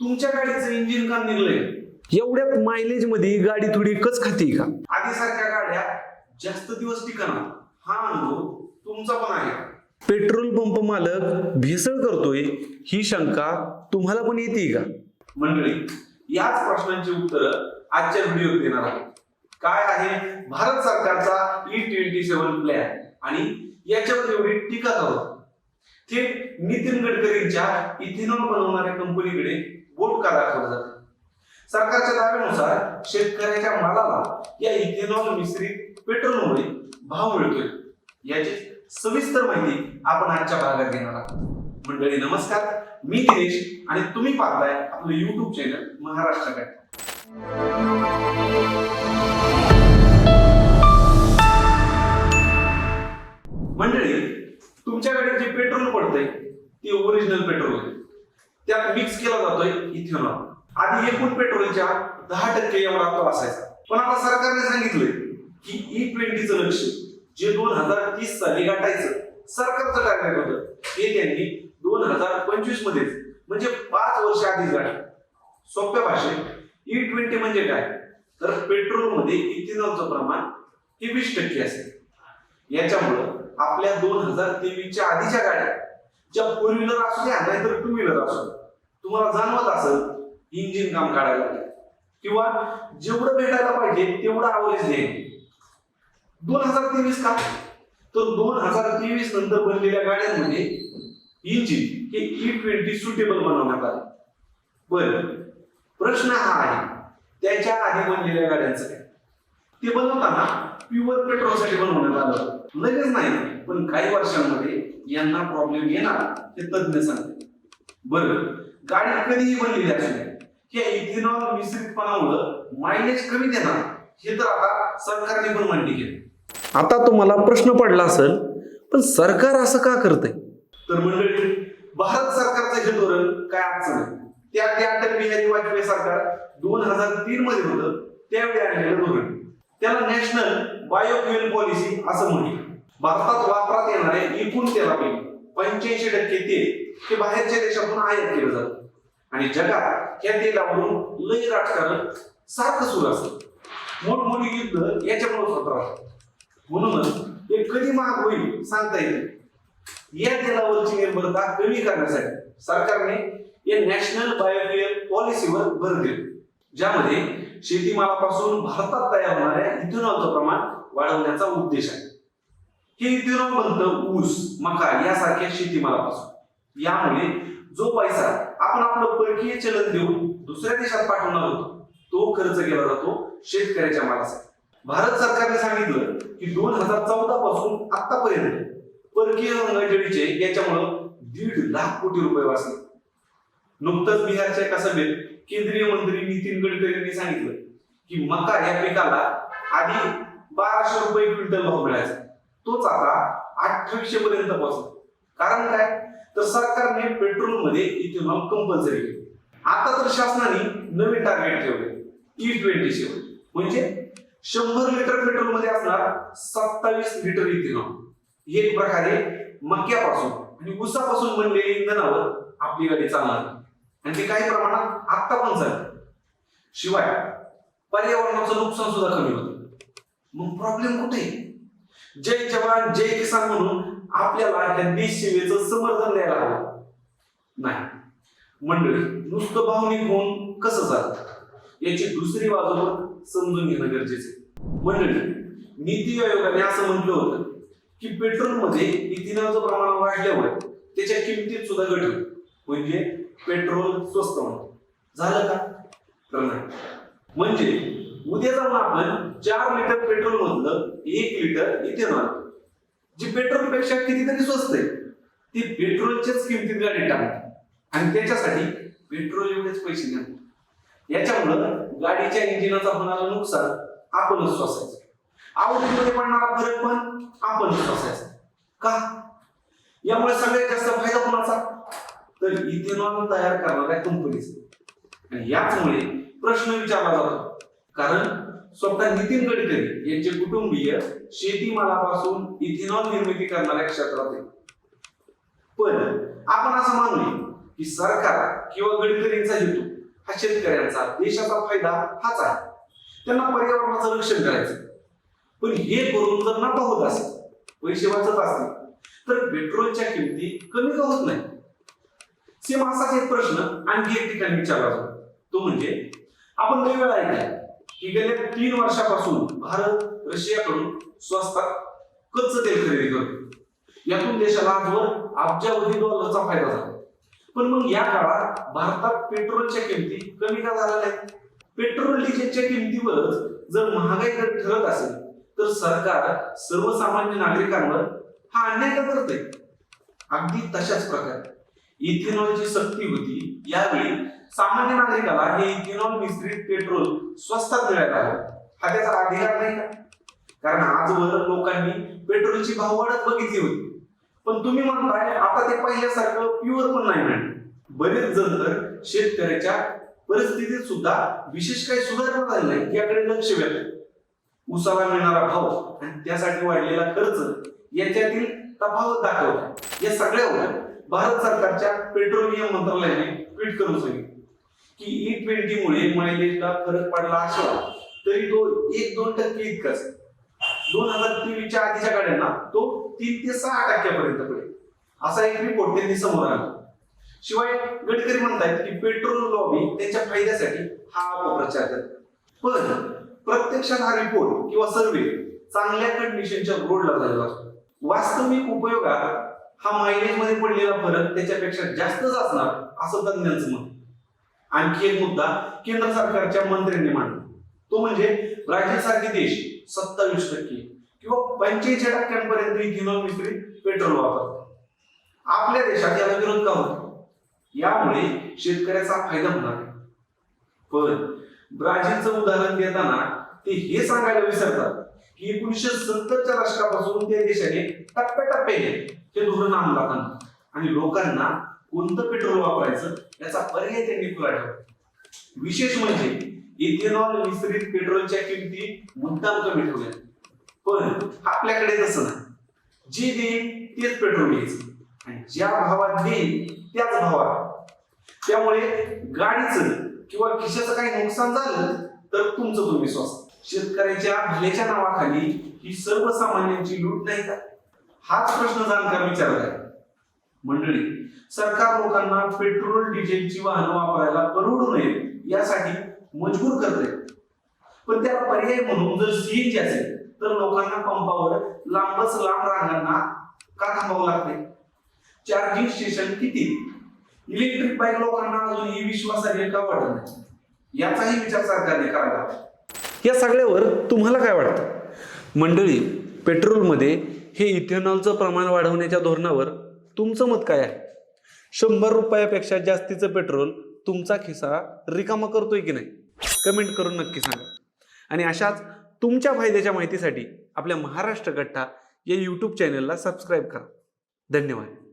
तुमच्या गाडीचं इंजिन काम निघलंय? एवढ्यात मायलेजमध्ये गाडी थोडी कच खाती का? आधी सारख्या गाड्या जास्त दिवस टिकणार. हा अनुभव तुमचा पण आहे. पेट्रोल पंप मालक भेसळ करतोय ही शंका तुम्हाला पण येते का? मंडळी याच प्रश्नांची उत्तर आजच्या व्हिडिओत देणार आहोत. काय आहे? भारत सरकारचा ई ट्वेंटी सेव्हन प्लॅन आणि याच्यावर एवढी टीका का होत थेट नितीन गडकरींच्या इथेनॉल बनवणाऱ्या कंपनीकडे बोट का दाखवलं जाते सरकारच्या दाव्यानुसार शेतकऱ्याच्या मालाला या इथेनॉल मिश्रित पेट्रोलमुळे भाव मिळतोय. याची सविस्तर माहिती आपण आजच्या भागात घेणार आहोत. मंडळी नमस्कार. मी दिनेश आणि तुम्ही पाहताय आपलं युट्यूब चॅनल महाराष्ट्र काय मंडळी तुमच्याकडे जे पेट्रोल पडतंय ते ओरिजिनल पेट्रोल आहे. त्यात मिक्स केला जातोय इथेनॉल आधी एकूण पेट्रोलच्या दहा टक्के एवढा तो असायचा पण आता सरकारने सांगितलंय की e ई ट्वेंटीचं लक्ष जे दोन हजार तीस साली गाठायचं सरकारचं टार्गेट होतं ते त्यांनी दोन हजार पंचवीस मध्येच म्हणजे पाच वर्ष आधीच गाठलं सोप्या भाषेत e ई ट्वेंटी म्हणजे काय? तर पेट्रोलमध्ये इथेनॉलचं प्रमाण हे वीस टक्के असेल. याच्यामुळं आपल्या दोन हजार तेवीसच्या आधीच्या गाड्या ज्या फोर व्हीलर असू द्या नाहीतर टू व्हीलर असू द्या, तुम्हाला जाणवत असेल इंजिन काम काढायला किंवा जेवढं भेटायला पाहिजे तेवढं आवरेज नाही दोन हजार तेवीस का? तर दोन हजार तेवीस नंतर बनलेल्या गाड्यांमध्ये इंजिन हे ई ट्वेंटी सुटेबल बनवण्यात आले. बर. प्रश्न हा आहे त्याच्या आधी बनलेल्या गाड्यांचं काय? ते बनवताना प्युअर पेट्रोलसाठी बनवण्यात आलं. लगेच नाही पण काही वर्षांमध्ये यांना प्रॉब्लेम येणार हे तज्ज्ञ सांगते बरं. गाडी कधीही बनलेली असू हे इथेनॉल मिश्रितपणामुळं मायलेज कमी देणार. हे तर आता सरकारने पण मान्य केलं. आता तुम्हाला प्रश्न पडला असेल पण सरकार असं का करतंय? तर मंडळी भारत सरकारचं हे धोरण काय आजचं नाही त्या त्या अटल बिहारी वाजपेयी सरकार दोन हजार तीन मध्ये होतं. त्यावेळी आणलेलं धोरण. त्याला नॅशनल बायोफ्युएल पॉलिसी असं म्हणले भारतात वापरात येणारे एकूण तेलापैकी पंच्याऐंशी टक्के तेल हे बाहेरच्या देशातून आयात केलं जातं. आणि जगात या तेलावरून लय राजकारण सारखं सुरू असतं. मोठमोठी युद्ध याच्यामुळे होत राहतात म्हणूनच हे कधी महाग होईल सांगता येत या तेलावरची निर्भरता कमी करण्यासाठी सरकारने या नॅशनल बायोफ्युएल पॉलिसीवर भर दिली. ज्यामध्ये शेतीमालापासून भारतात तयार होणाऱ्या इथेनॉलचं प्रमाण वाढवण्याचा उद्देश आहे. हे इथेनॉल ऊस मका यासारख्या शेतीमालापासून. यामुळे जो पैसा आपण आपलं परकीय चलन देऊन दुसऱ्या देशात पाठवणार होतो तो खर्च केला जातो शेतकऱ्याच्या मालासाठी. भारत सरकारने सांगितलं की दोन हजार चौदा पासून आतापर्यंत परकीय रंगजडीचे याच्यामुळं दीड लाख कोटी रुपये वाचले. नुकतंच बिहारच्या एका सभेत केंद्रीय मंत्री नितीन गडकरी यांनी सांगितलं की मका या पिकाला आधी बाराशे रुपये क्विंटल भाव मिळायचा. तोच आता अठ्ठावीसशे पर्यंत पोहोचला. कारण काय? तर सरकारने पेट्रोलमध्ये इथेनॉल कंपल्सरी केले. आता तर शासनाने नवीन टार्गेट ठेवले. ई ट्वेंटी सेवन म्हणजे शंभर लिटर पेट्रोलमध्ये असणार सत्तावीस लिटर इथेनॉल एक प्रकारे मक्यापासून आणि ऊसापासून बनलेल्या इंधनावर आपली गाडी चालणार. आणि ते काही प्रमाणात आत्ता पण चालते शिवाय पर्यावरणाचं नुकसान सुद्धा कमी होतं. मग प्रॉब्लेम कुठे? आहे? जय जवान जय किसान म्हणून आपल्याला या देशसेवेचं समर्थन द्यायला हवं. नाही. मंडळी नुसतं भावनिक होऊन कसं चालतं? याची दुसरी बाजू समजून घेणं गरजेचं आहे. मंडळी नीती आयोगाने असं म्हटलं होतं की पेट्रोलमध्ये इथेनॉलचं प्रमाण वाढल्यामुळे त्याच्या किमतीत सुद्धा घट होईल. म्हणजे पेट्रोल स्वस्त होणार. झालं का? तर नाही. म्हणजे उद्या जाऊन आपण चार लिटर पेट्रोल मधलं एक लिटर इथेनॉल. जी पेट्रोलपेक्षा कितीतरी स्वस्त आहे ती पेट्रोलच्याच किमतीत गाडी टाकते आणि त्याच्यासाठी पेट्रोल एवढेच पैसे देणार याच्यामुळं गाडीच्या इंजिनाचा होणारं नुकसान आपणच श्वासायचं आवडीमध्ये पडणारा फरक पण आपणच सोसायचा. का? यामुळे सगळ्यात जास्त फायदा कोणाचा? तर इथेनॉल तयार करणाऱ्या कंपनीचा आणि याचमुळे प्रश्न विचारला जातो कारण स्वतः नितीन गडकरी यांचे कुटुंबीय शेतीमालापासून इथेनॉल निर्मिती करणाऱ्या क्षेत्रात पण आपण असं मानूया की सरकार किंवा गडकरींचा हेतू हा शेतकऱ्यांचा देशाचा फायदा हाच आहे. त्यांना पर्यावरणाचं रक्षण करायचं. पण हे करून जर नफा होत असेल पैसे वाचत असतील तर पेट्रोलच्या किमती कमी का होत नाही? सेम असाच एक प्रश्न आणखी एक ठिकाणी विचारला जातो. तो म्हणजे आपण वेळ वेळा ऐकलाय. की गेल्या तीन वर्षापासून भारत रशियाकडून स्वस्तात कच्चं तेल खरेदी करतो. यातून देशाला आजवर अब्जावधी डॉलरचा फायदा झाला. पण मग या काळात भारतात पेट्रोलच्या किमती कमी का झाल्या नाहीत? पेट्रोल डिझेलच्या किमतीवरच जर महागाई दर ठरत असेल तर सरकार सर्वसामान्य नागरिकांवर हा अन्याय का करते अगदी तशाच प्रकारे. इथेनॉलची सक्ती होती यावेळी सामान्य नागरिकाला हे इथेनॉल मिश्रित पेट्रोल स्वस्तात मिळायला हवं. हा त्याचा अधिकार नाही का? कारण आजवर लोकांनी पेट्रोलची भाव वाढत बघितली होती. पण तुम्ही म्हणताय आता ते पहिल्यासारखं प्युअर पण नाही मिळणार बरेच जण तर शेतकऱ्याच्या परिस्थितीत सुद्धा विशेष काही सुधारणा झाली नाही याकडे लक्ष वेधलं. उसाला मिळणारा भाव आणि त्यासाठी वाढलेला खर्च याच्यातील तफावत दाखवतात या सगळ्यावर भारत सरकारच्या पेट्रोलियम मंत्रालयाने ट्विट करून सांगितलं की e ई ट्वेंटी मुळे मायलेजला फरक पडला असला तरी तो एक दोन टक्के इतकाच. दोन हजार तेवीसच्या आधीच्या गाड्यांना तो तीन ते सहा टक्क्यापर्यंत पडेल. असा एक रिपोर्ट त्यांनी समोर आला शिवाय गडकरी म्हणतायत की पेट्रोल लॉबी त्यांच्या फायद्यासाठी हा अपप्रचार करते पण प्रत्यक्षात हा रिपोर्ट किंवा सर्वे चांगल्या कंडिशनच्या रोडला झालेला असतो. वास्तविक उपयोगात हा मायलेजमध्ये पडलेला फरक त्याच्यापेक्षा जास्तच असणार असं तज्ञांचं मत. आणखी एक मुद्दा केंद्र सरकारच्या मंत्र्यांनी मांडला. तो म्हणजे ब्राझील सारखे देश सत्तावीस टक्के किंवा पंच्याऐंशी टक्क्यांपर्यंत इथेनॉल मिश्रित पेट्रोल वापरतात आपल्या देशात याला विरोध का होतो यामुळे शेतकऱ्याचा फायदा होणार पण ब्राझीलचं उदाहरण देताना ते हे सांगायला विसरतात. की एकोणीसशे सत्तरच्या दशकापासून त्या देशाने टप्प्याटप्प्याने हे धोरण अंमलात आणलं आणि लोकांना कोणतं पेट्रोल वापरायचं याचा पर्याय त्यांनी खुला ठेवला विशेष म्हणजे इथेनॉल मिश्रित पेट्रोलच्या किमती मुद्दाम कमी ठेवल्या. पण आपल्याकडे तसं नाही. जे देईल तेच पेट्रोल घ्यायचं. आणि ज्या भावात देईल त्याच भावात. त्यामुळे गाडीचं किंवा खिशाचं काही नुकसान झालं तर तुमचं तुम्ही स्वस्त शेतकऱ्याच्या भल्याच्या नावाखाली ही सर्वसामान्यांची लूट नाही का? हाच प्रश्न जाणकार विचारलाय आहे. मंडळी सरकार लोकांना पेट्रोल डिझेलची वाहनं वापरायला परवडू नये यासाठी मजबूर करते पण त्याला पर्याय म्हणून जर सीएनजी असेल तर लोकांना पंपावर लांबच लांब रांगांना का थांबावं लागते चार्जिंग स्टेशन किती? इलेक्ट्रिक बाईक लोकांना अजूनही विश्वासार्ह का वाटत नाही? याचाही विचार सरकारने करायला हवा या सगळ्यावर तुम्हाला काय वाटतं? मंडळी पेट्रोलमध्ये हे इथेनॉलचं प्रमाण वाढवण्याच्या धोरणावर तुमचं मत काय आहे? शंभर रुपयापेक्षा जास्तीचं पेट्रोल तुमचा खिसा रिकामा करतोय की नाही? कमेंट करून नक्की सांगा. आणि अशाच तुमच्या फायद्याच्या माहितीसाठी आपल्या महाराष्ट्र गट्टा या यूट्यूब चॅनलला सबस्क्राईब करा. धन्यवाद.